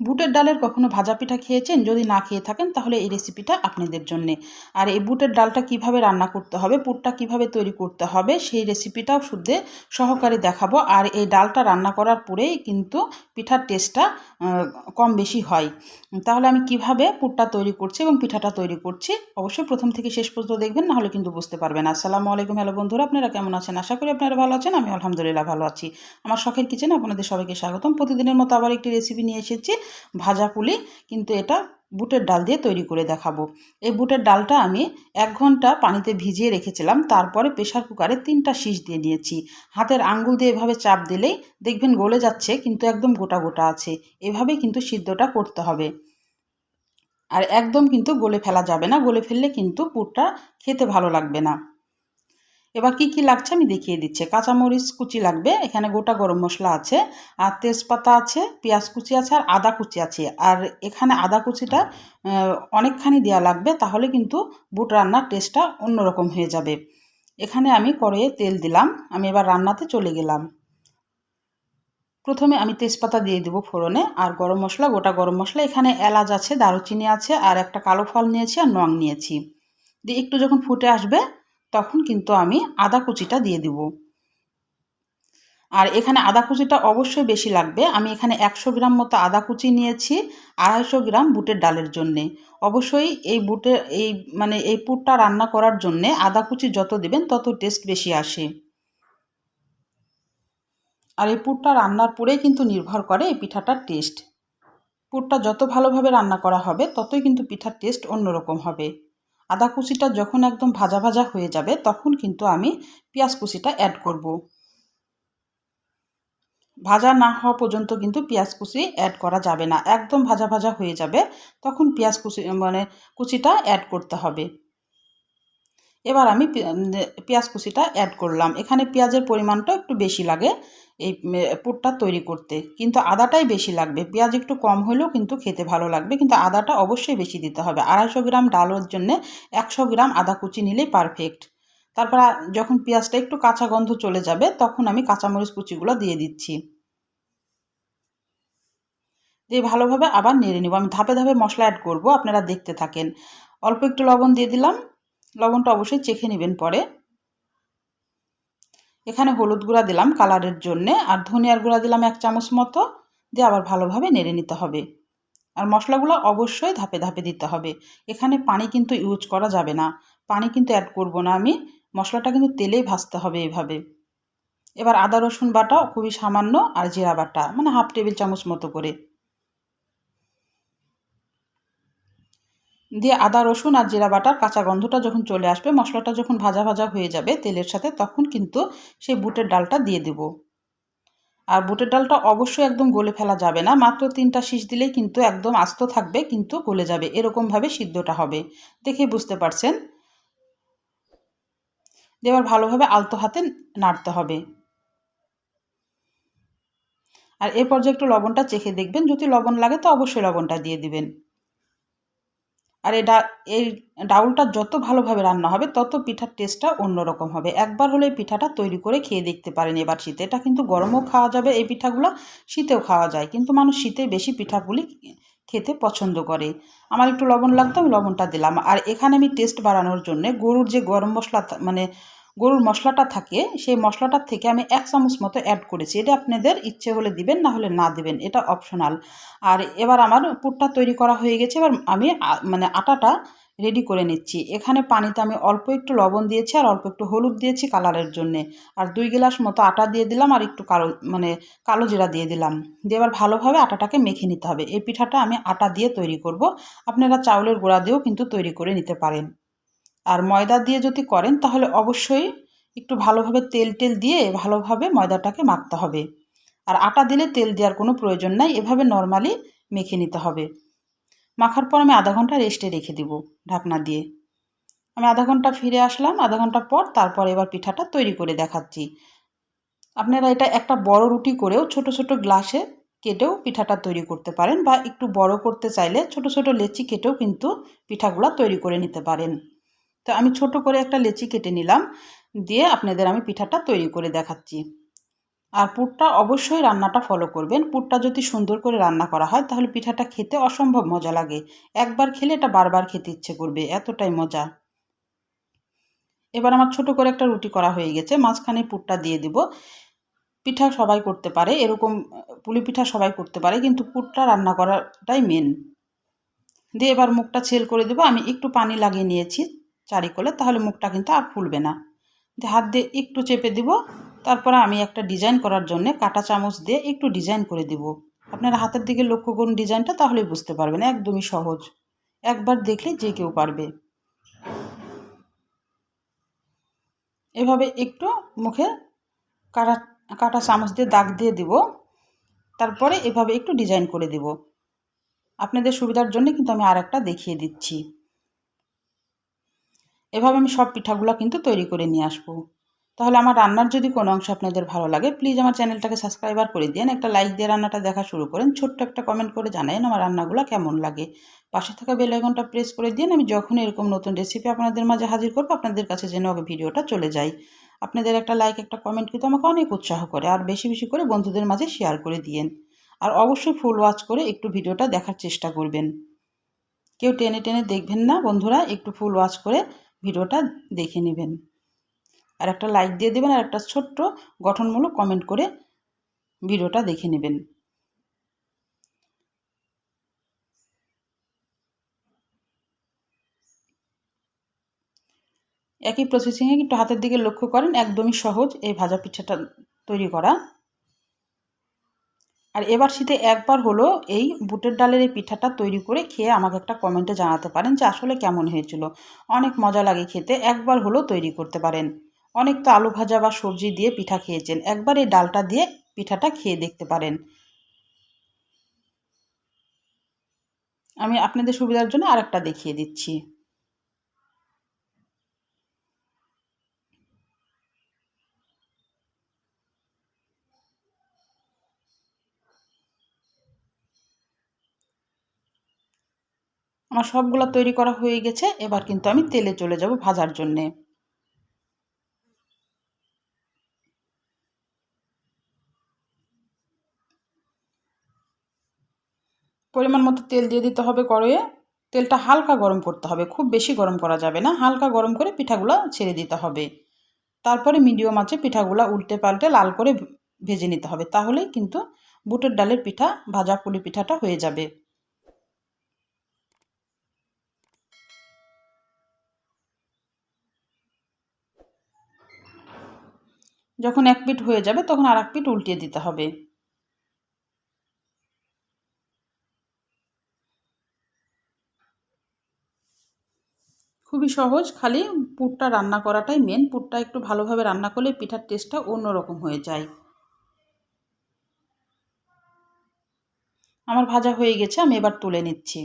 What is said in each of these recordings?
বুটের ডালের কখনো ভাজা পিঠা খেয়েছেন? যদি না খেয়ে থাকেন, তাহলে এই রেসিপিটা আপনাদের জন্যে। আর এই বুটের ডালটা কীভাবে রান্না করতে হবে, পুরটা কীভাবে তৈরি করতে হবে, সেই রেসিপিটাও শুদ্ধে সহকারে দেখাবো। আর এই ডালটা রান্না করার পরেই কিন্তু পিঠার টেস্টটা কম বেশি হয়। তাহলে আমি কীভাবে পুরটা তৈরি করছি এবং পিঠাটা তৈরি করছি, অবশ্যই প্রথম থেকে শেষ পর্যন্ত দেখবেন নাহলে কিন্তু বুঝতে পারবেন। আসসালামু আলাইকুম, হ্যালো বন্ধুরা, আপনারা কেমন আছেন? আশা করি আপনারা ভালো আছেন আমি আলহামদুলিল্লাহ ভালো আছি। আমার শখের কিচেনে আপনাদের সবাইকে স্বাগতম। প্রতিদিনের মতো আবার একটি রেসিপি নিয়ে এসেছি। ভাজা পুলি, কিন্তু এটা বুটের ডাল দিয়ে তৈরি করে দেখাবো। এই বুটের ডালটা আমি এক ঘণ্টা পানিতে ভিজিয়ে রেখেছিলাম, তারপরে প্রেশার কুকারে তিনটা শীষ দিয়ে নিয়েছি। হাতের আঙ্গুল দিয়ে এভাবে চাপ দিলেই দেখবেন গলে যাচ্ছে, কিন্তু একদম গোটা গোটা আছে। এভাবে কিন্তু সিদ্ধটা করতে হবে। আর একদম কিন্তু গলে ফেলা যাবে না, গলে ফেললে কিন্তু পুরটা খেতে ভালো লাগবে না। এবার কি কি লাগছে আমি দেখিয়ে দিচ্ছি। কাঁচামরিচ কুচি লাগবে, এখানে গোটা গরম মশলা আছে, আর তেজপাতা আছে, পেঁয়াজ কুচি আছে, আর আদা কুচি আছে। আর এখানে আদা কুচিটা অনেকখানি দেওয়া লাগবে, তাহলে কিন্তু বুট রান্নার টেস্টটা অন্যরকম হয়ে যাবে। এখানে আমি কড়াইয়ে তেল দিলাম, আমি এবার রান্নাতে চলে গেলাম। প্রথমে আমি তেজপাতা দিয়ে দেবো ফোড়নে, আর গরম মশলা, গোটা গরম মশলা, এখানে এলাচ আছে, দারুচিনি আছে, আর একটা কালো ফল নিয়েছি, আর নং নিয়েছি। দিয়ে একটু যখন ফুটে আসবে তখন কিন্তু আমি আদা কুচিটা দিয়ে দিব। আর এখানে আদা কুচিটা অবশ্যই বেশি লাগবে। আমি এখানে একশো গ্রাম মতো আদা কুচি নিয়েছি, আড়াইশো গ্রাম বুটের ডালের জন্যে। অবশ্যই এই বুটের এই মানে এই পুরটা রান্না করার জন্যে আদা কুচি যত দেবেন তত টেস্ট বেশি আসে। আর এই পুরটা রান্নার পরেই কিন্তু নির্ভর করে এই পিঠাটার টেস্ট। পুরটা যত ভালোভাবে রান্না করা হবে, ততই কিন্তু পিঠার টেস্ট অন্যরকম হবে। আদা কুচিটা যখন একদম ভাজা ভাজা হয়ে যাবে, তখন কিন্তু আমি পেঁয়াজ কুচিটা অ্যাড করব। ভাজা না হওয়া পর্যন্ত কিন্তু পেঁয়াজ কুচি অ্যাড করা যাবে না। একদম ভাজা ভাজা হয়ে যাবে, তখন পেঁয়াজ কুচি মানে কুচিটা অ্যাড করতে হবে। এবার আমি পেঁয়াজ কুচিটা অ্যাড করলাম। এখানে পেঁয়াজের পরিমাণটা একটু বেশি লাগে এই পুরটা তৈরি করতে। কিন্তু আদাটাই বেশি লাগবে। পেঁয়াজ একটু কম হলেও কিন্তু খেতে ভালো লাগবে। কিন্তু আদাটা অবশ্যই বেশি দিতে হবে। আড়াইশো গ্রাম ডালের জন্য একশো গ্রাম আদা কুচি নিলেই পারফেক্ট তারপর যখন পেঁয়াজটা একটু কাঁচা গন্ধ চলে যাবে, তখন আমি কাঁচামরিচ কুচিগুলো দিয়ে দিচ্ছি। দিয়ে ভালোভাবে আবার নেড়ে নেব। আমি ধাপে ধাপে মশলা অ্যাড করব, আপনারা দেখতে থাকেন। অল্প একটু লবণ দিয়ে দিলাম। লবণটা অবশ্যই চেখে নেবেন পরে। এখানে হলুদ গুঁড়া দিলাম কালারের জন্যে, আর ধনিয়ার গুঁড়া দিলাম এক চামচ মতো, দিয়ে আবার ভালোভাবে নেড়ে নিতে হবে। আর মশলাগুলো অবশ্যই ধাপে ধাপে দিতে হবে। এখানে পানি কিন্তু ইউজ করা যাবে না। পানি কিন্তু অ্যাড করব না আমি। মশলাটা কিন্তু তেলেই ভাজতে হবে এভাবে। এবার আদা রসুন বাটা খুবই সামান্য, আর জিরা বাটা মানে হাফ টেবিল চামচ মতো করে। দিয়ে আদা, রসুন আর জিরা বাটার কাঁচা গন্ধটা যখন চলে আসবে, মশলাটা যখন ভাজা ভাজা হয়ে যাবে তেলের সাথে, তখন কিন্তু সেই বুটের ডালটা দিয়ে দেব। আর বুটের ডালটা অবশ্যই একদম গলে ফেলা যাবে না, মাত্র তিনটা শীষ দিলেই কিন্তু একদম আস্ত থাকবে, কিন্তু গলে যাবে। এরকমভাবে সিদ্ধটা হবে, দেখে বুঝতে পারছেন? এবার ভালোভাবে আলতো হাতে নাড়তে হবে। আর এরপর যে একটু লবণটা চেখে দেখবেন, যদি লবণ লাগে তো অবশ্যই লবণটা দিয়ে দিবেন। আর এই এই ডাউলটা যত ভালোভাবে রান্না হবে, তত পিঠার টেস্টটা অন্যরকম হবে। একবার হলে এই পিঠাটা তৈরি করে খেয়ে দেখতে পারেন এবার শীতে। এটা কিন্তু গরমও খাওয়া যাবে, এই পিঠাগুলো শীতেও খাওয়া যায়। কিন্তু মানুষ শীতে বেশি পিঠাগুলি খেতে পছন্দ করে। আমার একটু লবণ লাগতো, আমি লবণটা দিলাম। আর এখানে আমি টেস্ট বাড়ানোর জন্য গরুর যে গরম মশলা মানে গরুর মশলাটা থাকে, সেই মশলাটার থেকে আমি এক চামচ মতো অ্যাড করেছি। এটা আপনাদের ইচ্ছে হলে দিবেন, না হলে না দিবেন, এটা অপশনাল আর এবার আমার পুরটা তৈরি করা হয়ে গেছে, এবার আমি মানে আটাটা রেডি করে নিচ্ছি। এখানে পানিতে আমি অল্প একটু লবণ দিয়েছি আর অল্প একটু হলুদ দিয়েছি কালারের জন্যে। আর দুই গ্লাস মতো আটা দিয়ে দিলাম আর একটু কালো মানে কালো জিরা দিয়ে দিলাম। দিয়ে এবার ভালোভাবে আটাটাকে মেখে নিতে হবে। এই পিঠাটা আমি আটা দিয়ে তৈরি করব। আপনারা চাউলের গোড়া দিয়েও কিন্তু তৈরি করে নিতে পারেন। আর ময়দা দিয়ে যদি করেন, তাহলে অবশ্যই একটু ভালোভাবে তেল টেল দিয়ে ভালোভাবে ময়দাটাকে মাখতে হবে। আর আটা দিলে তেল দেওয়ার কোনো প্রয়োজন নাই, এভাবে নর্মালি মেখে নিতে হবে। মাখার পর আমি আধা ঘণ্টা রেস্টে রেখে দিব ঢাকনা দিয়ে। আমি আধা ঘণ্টা ফিরে আসলাম, আধা ঘণ্টা পর তারপর এবার পিঠাটা তৈরি করে দেখাচ্ছি। আপনারা এটা একটা বড় রুটি করেও ছোট ছোট গ্লাসে কেটেও পিঠাটা তৈরি করতে পারেন বা একটু বড় করতে চাইলে ছোট ছোট লেচি কেটেও কিন্তু পিঠাগুলা তৈরি করে নিতে পারেন। তো আমি ছোট করে একটা লেচি কেটে নিলাম, দিয়ে আপনাদের আমি পিঠাটা তৈরি করে দেখাচ্ছি। আর পুরটা অবশ্যই রান্নাটা ফলো করবেন। পুরটা যদি সুন্দর করে রান্না করা হয়, তাহলে পিঠাটা খেতে অসম্ভব মজা লাগে। একবার খেলে এটা বারবার খেতে ইচ্ছে করবে, এতটাই মজা। এবার আমার ছোট করে একটা রুটি করা হয়ে গেছে, মাঝখানে পুরটা দিয়ে দিব। পিঠা সবাই করতে পারে, এরকম, পুলি পিঠা সবাই করতে পারে, কিন্তু পুরটা রান্না করাটাই মেন দিয়ে এবার মুখটা ছেল করে দেবো, আমি একটু পানি লাগিয়ে নিয়েছি। চারিকলে তাহলে মুখটা কিন্তু আর ফুলবে না। হাত দিয়ে একটু চেপে দিব, তারপরে আমি একটা ডিজাইন করার জন্য কাটা চামচ দিয়ে একটু ডিজাইন করে দিব। আপনারা হাতের দিকে লক্ষ্য করুন ডিজাইনটা, তাহলেই বুঝতে পারবেন, একদমই সহজ। একবার দেখলে যে কেউ পারবে। এভাবে একটু মুখে কাটা কাটা চামচ দিয়ে দাগ দিয়ে দিব, তারপরে এভাবে একটু ডিজাইন করে দেব। আপনাদের সুবিধার জন্য কিন্তু আমি আর একটা দেখিয়ে দিচ্ছি। এভাবে আমি সব পিঠাগুলো কিন্তু তৈরি করে নিয়ে আসব। তাহলে আমার রান্নার যদি কোনো অংশ আপনাদের ভালো লাগে প্লিজ আমার চ্যানেলটাকে সাবস্ক্রাইবার করে দিন একটা লাইক দিয়ে রান্নাটা দেখা শুরু করেন, ছোট্ট একটা কমেন্ট করে জানাইন আমার রান্নাগুলো কেমন লাগে। পাশে থাকা বেল আইকনটা প্রেস করে দিন আমি যখন এরকম নতুন রেসিপি আপনাদের মাঝে হাজির করব, আপনাদের কাছে যেন ভিডিওটা চলে যায়। আপনাদের একটা লাইক একটা কমেন্ট কিন্তু আমাকে অনেক উৎসাহ করে, আর বেশি বেশি করে বন্ধুদের মাঝে শেয়ার করে দিয়েন। আর অবশ্যই ফুল ওয়াচ করে একটু ভিডিওটা দেখার চেষ্টা করবেন। কেউ টেনে টেনে দেখবেন না বন্ধুরা, একটু ফুল ওয়াচ করে ভিডিওটা দেখে নেবেন। আর একটা লাইক দিয়ে দেবেন আর একটা ছোট্ট গঠনমূলক কমেন্ট করে ভিডিওটা দেখে নেবেন। একই প্রসেসিংয়ে একটু হাতের দিকে লক্ষ্য করেন, একদমই সহজ এই ভাজা পিঠাটা তৈরি করা। আর এবার শীতে একবার হলো এই বুটের ডালের এই পিঠাটা তৈরি করে খেয়ে আমাকে একটা কমেন্টে জানাতে পারেন যে আসলে কেমন হয়েছিল। অনেক মজা লাগে খেতে, একবার হলেও তৈরি করতে পারেন। অনেক তো আলু ভাজা বা সবজি দিয়ে পিঠা খেয়েছেন, একবার এই ডালটা দিয়ে পিঠাটা খেয়ে দেখতে পারেন। আমি আপনাদের সুবিধার জন্য আরেকটা দেখিয়ে দিচ্ছি। আমার সবগুলো তৈরি করা হয়ে গেছে, এবার কিন্তু আমি তেলে চলে যাব ভাজার জন্যে। পরিমাণ মতো তেল দিয়ে দিতে হবে কড়াইয়ে। তেলটা হালকা গরম করতে হবে, খুব বেশি গরম করা যাবে না, হালকা গরম করে পিঠাগুলো ছেড়ে দিতে হবে। তারপরে মিডিয়াম আছে পিঠাগুলো উল্টে পাল্টে লাল করে ভেজে নিতে হবে, তাহলেই কিন্তু বুটের ডালের পিঠা, ভাজা পুলি পিঠাটা হয়ে যাবে। যখন এক পিঠ হয়ে যাবে, তখন আর এক পিঠ উল্টিয়ে দিতে হবে। খুবই সহজ, খালি পুরটা রান্না করাটাই মেন পুরটা একটু ভালোভাবে রান্না করলে পিঠার টেস্টটা অন্যরকম হয়ে যায়। আমার ভাজা হয়ে গেছে, আমি এবার তুলে নিচ্ছি।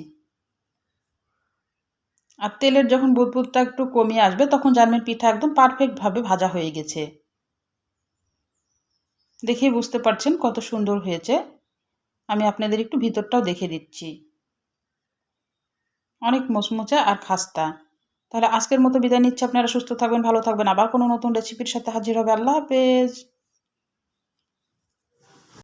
আর তেলের যখন বুদবুদটা একটু কমিয়ে আসবে, তখন জানবেন পিঠা একদম পারফেক্টভাবে ভাজা হয়ে গেছে। দেখেই বুঝতে পারছেন কত সুন্দর হয়েছে। আমি আপনাদের একটু ভিতরটাও দেখে দিচ্ছি। অনেক মচমচা আর খাস্তা। তাহলে আজকের মতো বিদায় নিচ্ছে। আপনারা সুস্থ থাকবেন, ভালো থাকবেন। আবার কোনো নতুন রেসিপির সাথে হাজির হবে। আল্লাহ হাফেজ।